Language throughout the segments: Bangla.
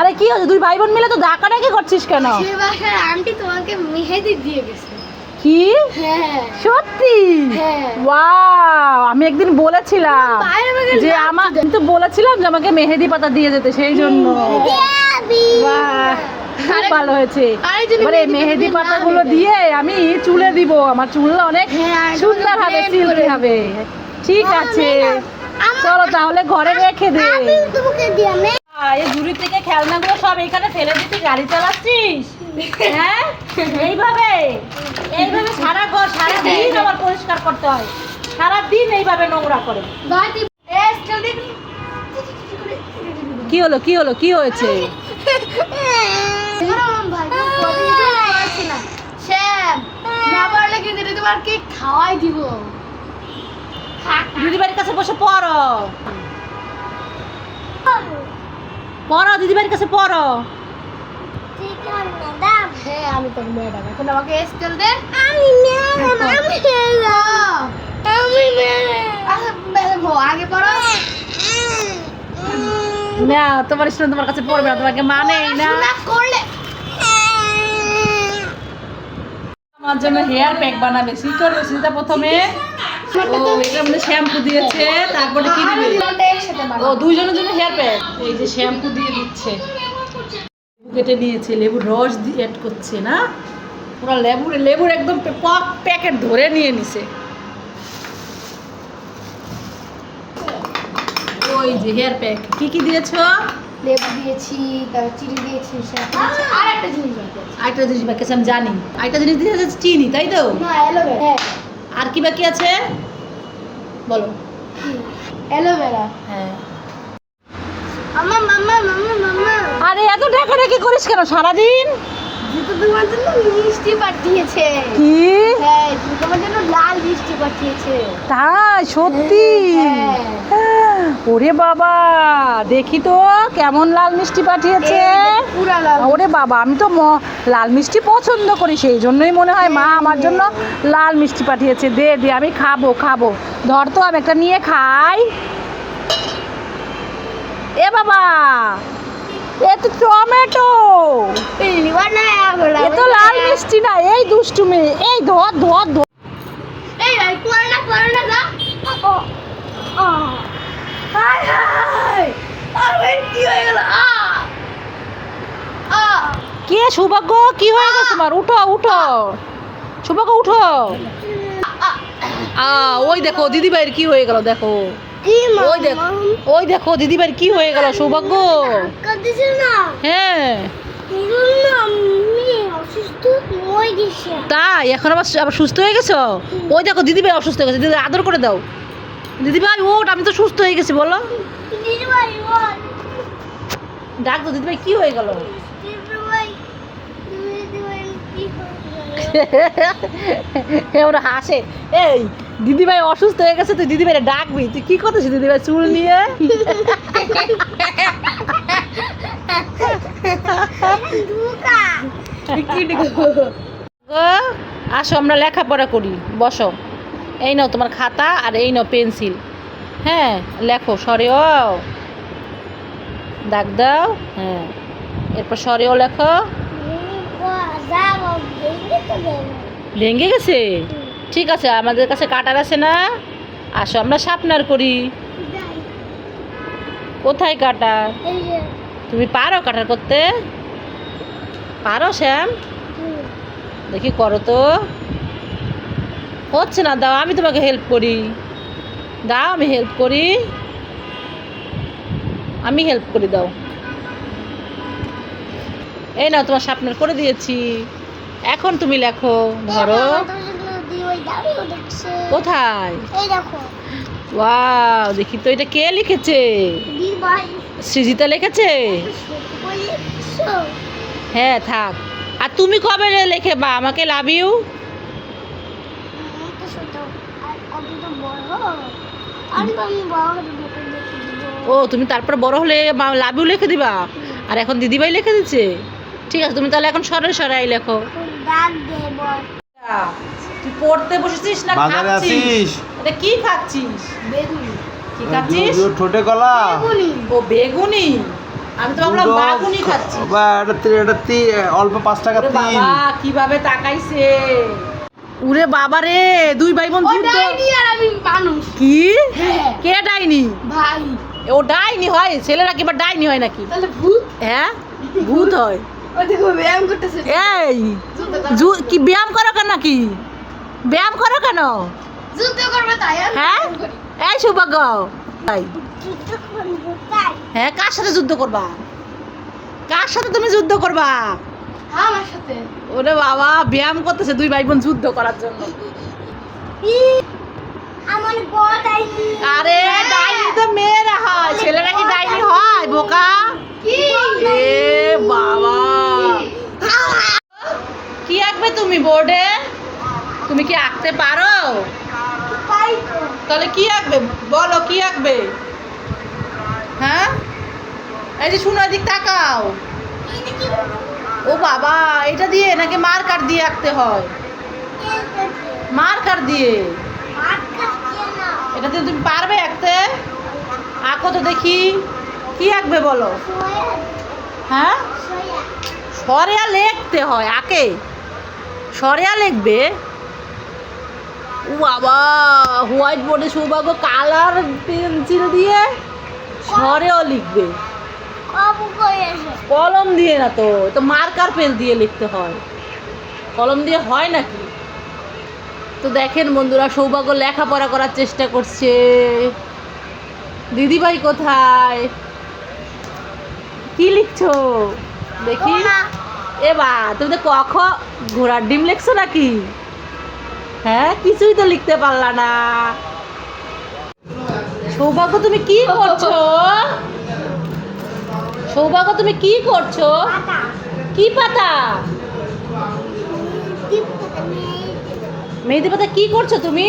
আরে কি হচ্ছে দুই ভাই বোন মিলে তো ডাকাডাকি করছিস কেন? বাসার আন্টি তোমাকে মেহেদি দিয়ে গেছে। কি? হ্যাঁ। সত্যি? হ্যাঁ। ওয়াও আমি একদিন বলেছিলাম যে আমার আমি তো বলেছিলাম যে আমাকে মেহেদি পাতা দিয়ে যেতে সেই জন্য। খুব ভালো হয়েছে। এই মেহেদি মেহেদি পাতা পাতাগুলো দিয়ে আমি চুলে দিব আমার চুল অনেক সুন্দর হবে সিল্কি হবে। ঠিক আছে। চলো তাহলে ঘরে রেখে দে। তোমাকে দিয়ে আমি আহ, এই ঝুড়ি থেকে খেলনাগুলো সব এখানে ফেলে দিতে গাড়ি চালাচ্ছিস? হ্যাঁ? এইভাবে? এইভাবে সারা ঘর সারা দিন আমার পরিষ্কার করতে হয়। সারা দিন এইভাবে নোংরা করে। বাড়ি এস জলদি কি হলো কি হলো কি হয়েছে? দিদিবাড়ির কাছে বসে পড়ো। পড়ো দিদিবাড়ির কাছে পড়ো। হ্যাঁ আমি তোর ম্যাডাম এখন আমাকে স্কেল দে। আমি ম্যাডাম আমি আমি ম্যাডাম ম্যাডাম হো আগে পড়ো। না তোমার স্টুডেন্ট তোমার কাছে পড়বে না তোমাকে মানেই না। না করলে আমার জন্য হেয়ার প্যাক বানাবে। কি করবে সেটা প্রথমে? ও এটা শ্যাম্পু দিয়েছে তারপরে কি দিবে? ও দুইজনের জন্য হেয়ার প্যাক এই যে শ্যাম্পু দিয়ে দিচ্ছে। কেটে নিয়েছে লেবুর রস দিয়ে অ্যাড করছে না? পুরো লেবুর লেবুর একদম পক প্যাকেট ধরে নিয়ে নিছে। ওই যে হেয়ার প্যাক কি কি দিয়েছ? লেবু দিয়েছি তারপর চিনি দিয়েছি আর একটা জিনিস আছে। আরেকটা জিনিস বাকি আমি জানি। আরেকটা জিনিস দিয়েছে চিনি তাই তো? না অ্যালোভেরা হ্যাঁ। আর কি বাকি আছে? বলো। অ্যালোভেরা। হ্যাঁ। আরে এত টাকা রেখে করিস কেন? সারাদিন? জুতো তোমার জন্য মিষ্টি পাঠিয়েছে। কি? হ্যাঁ জুতো তোমার জন্য লাল মিষ্টি পাঠিয়েছে তাই? সত্যি? হ্যাঁ। হ্যাঁ। ওরে বাবা দেখি তো কেমন লাল মিষ্টি পাঠিয়েছে। ওরে বাবা আমি তো লাল মিষ্টি পছন্দ করি সেই জন্যই মনে হয় মা আমার জন্য লাল মিষ্টি পাঠিয়েছে। দে দে আমি খাব খাব। ধর তো আমি একটা নিয়ে খাই। এ বাবা এ তো টমেটো। এ তো লাল মিষ্টি না এই দুষ্টু মেয়ে এই ধর ধর ধর। হাই হাই। আরে কি হয়ে গেল? আ আ। কে সৌভাগ্য? কি হয়ে গেছে তোমার? উঠো উঠো। সৌভাগ্য উঠো। আ। ওই দেখো দিদিভাইয়ের কি হয়ে গেল দেখো। ওই দেখো ওই দেখো দিদিভাইয়ের কি হয়ে গেল সৌভাগ্য। হ্যাঁ। তাই, এখন আবার আবার সুস্থ হয়ে গেছো? ওই দেখো দিদিভাই অসুস্থ হয়ে গেছে। দিদি আদর করে দাও। দিদিভাই ওট আমি তো সুস্থ হয়ে গেছি, বলো। দিদিভাই ডাক তো দিদিভাই কি হয়ে গেল? দিদিভাই দিদিভাই ওরা হাসে। এই দিদিভাই অসুস্থ হয়ে গেছে, তুই দিদিভাইরে ডাকবি। তুই কি করতেছিস দিদিভাই চুল নিয়ে? আসো, আমরা লেখাপড়া করি। বসো। এই নাও তোমার খাতা আর এই নাও পেন্সিল। হ্যাঁ লেখো, সরেও। দাগ দাও হ্যাঁ। এরপর সরেও লেখো। ভেঙে গেছে? ঠিক আছে, আমাদের কাছে কাটার আছে না? আসো, আমরা সাপনার করি। কোথায় কাটার? তুমি পারো কাটার করতে? পারো শ্যাম? দেখি করো তো। হচ্ছে না দাও আমি তোমাকে হেল্প করি। দাও আমি হেল্প করি। আমি হেল্প করি দাও। এই নাও তোমার স্বপ্নের করে দিয়েছি। এখন তুমি লেখো ধরো। কোথায়? দেখো। ওয়াও দেখি তো এটা কে লিখেছে? সৃজিতা লিখেছে? হ্যাঁ থাক। আর তুমি কবে লেখে বা আমাকে লাভ ইউ ও তুমি তারপর বড় হলে লাভ ইউ লিখে দিবা? আর এখন দিদিভাই লিখে দিচ্ছে? ঠিক আছে তুমি তাহলে এখন সরে সরাই লেখো। তুই পড়তে বসেছিস না খাচ্ছিস? এটা কি খাচ্ছিস? বেগুনি। কি খাচ্ছিস? ঠোঁটে কলা ও বেগুনি? আমি তো ভাবলাম বাগুনি খাচ্ছি। বা এটা তি- এটা তি- অল্প পাঁচ টাকা বাবা কীভাবে তাকাইছে? উরে বাবা রে দুই ভাই বোন যুদ্ধ। আর আমি মানুষ। কি? হ্যাঁ। কে ডাইনি? ভাই। ও ডাইনি হয় ছেলেরা কি বা ডাইনি হয় নাকি? তাহলে ভূত? হ্যাঁ ভূত হয়। ব্যায়াম করতেছে। এই কি ব্যায়াম করো কেন নাকি? ব্যায়াম করো কেন? যুদ্ধ করবে তাই হ্যাঁ। এই সৌভাগ্য। হ্যাঁ কার সাথে যুদ্ধ করবা? কার সাথে তুমি যুদ্ধ করবা? আমার সাথে। ওরে বাবা ব্যায়াম করতেছে দুই ভাই বোন যুদ্ধ করার জন্য। আমার আরে ডাইনি তো মেয়েরা হয়। ছেলেরা কি ডাইনি হয় বোকা? এ বাবা। কি আঁকবে তুমি বোর্ডে? তুমি কি আঁকতে পারো? তাহলে কি আঁকবে? বলো, কি আঁকবে? হ্যাঁ? এই যে শুনো, এদিক তাকাও। ও বাবা, এটা দিয়ে নাকি মার্কার দিয়ে আঁকতে হয়? মার্কার দিয়ে? এটা দিয়ে তুমি পারবে আঁকতে? আঁকো তো দেখি। কি আঁকবে বলো? হ্যাঁ? সরেয়া লিখতে হয়, আঁকে। সরেয়া লিখবে? বাবা হোয়াইট বোর্ডে সৌভাগ্য কালার পেন্সিল দিয়ে সরেও লিখবে। কলম দিয়ে না তো তো মার্কার পেন দিয়ে লিখতে হয়। কলম দিয়ে হয় নাকি? তো দেখেন বন্ধুরা সৌভাগ্য লেখাপড়া করার চেষ্টা করছে। দিদিভাই কোথায়? কি লিখছো? দেখি। এবা তুমি তো কখ ঘোড়ার ডিম লিখছো নাকি? হ্যাঁ কিছুই তো লিখতে পারলা না। সৌভাগ্য তুমি কি করছ? সৌভাগ্য তুমি কি করছ? কি পাতা? মেহেদি পাতা কি করছ তুমি?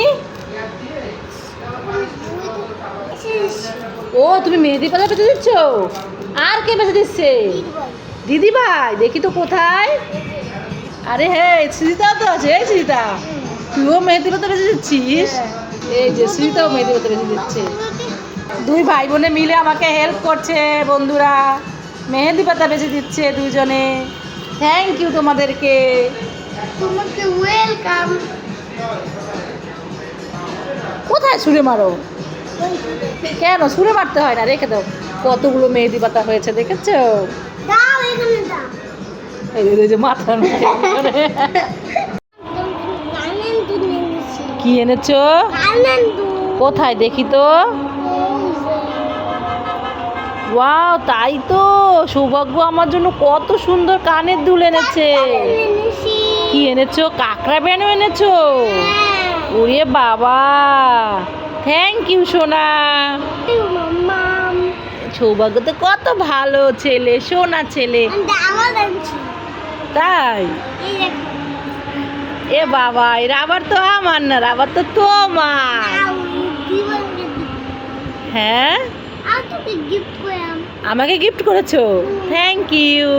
ও তুমি মেহেদি পাতা বেঁচে দিচ্ছ? আর কে বেঁচে দিচ্ছে? দিদি ভাই দেখি তো কোথায়। আরে হ্যাঁ সৃজিতাও তো আছে এই সৃজিতা। তুইও মেহেদি পাতা বেঁচে দিচ্ছিস? এই যে সৃজিতাও মেহেদি পাতা বেঁচে দিচ্ছে। দুই ভাই বোনে মিলে আমাকে হেল্প করছে বন্ধুরা। মেহেদি পাতা বেঁচে দিচ্ছে দুজনে থ্যাংক ইউ তোমাদেরকে। তোমাকে ওয়েলকাম কোথায় ছুঁড়ে মারো? কেন? ছুঁড়ে মারতে হয় না রেখে দাও। কতগুলো মেহেদি পাতা হয়েছে দেখেছ? দাও এখানে দাও। এই যে- এই যে মাথার কি এনেছো? কোথায়? দেখি তো। ওয়াও তাই তো। সৌভাগ্য আমার জন্য কত সুন্দর কানের দুল এনেছে। কি এনেছো? কাঁকড়া ব্যানও এনেছো? ওরে বাবা। থ্যাংক ইউ সোনা। সৌভাগ্য তো কত ভালো ছেলে সোনা ছেলে। তাই? এ বাবা এ রাবার তো আমার না রাবার তো তোমার। হ্যাঁ? আমাকে গিফট করেছ? Thank you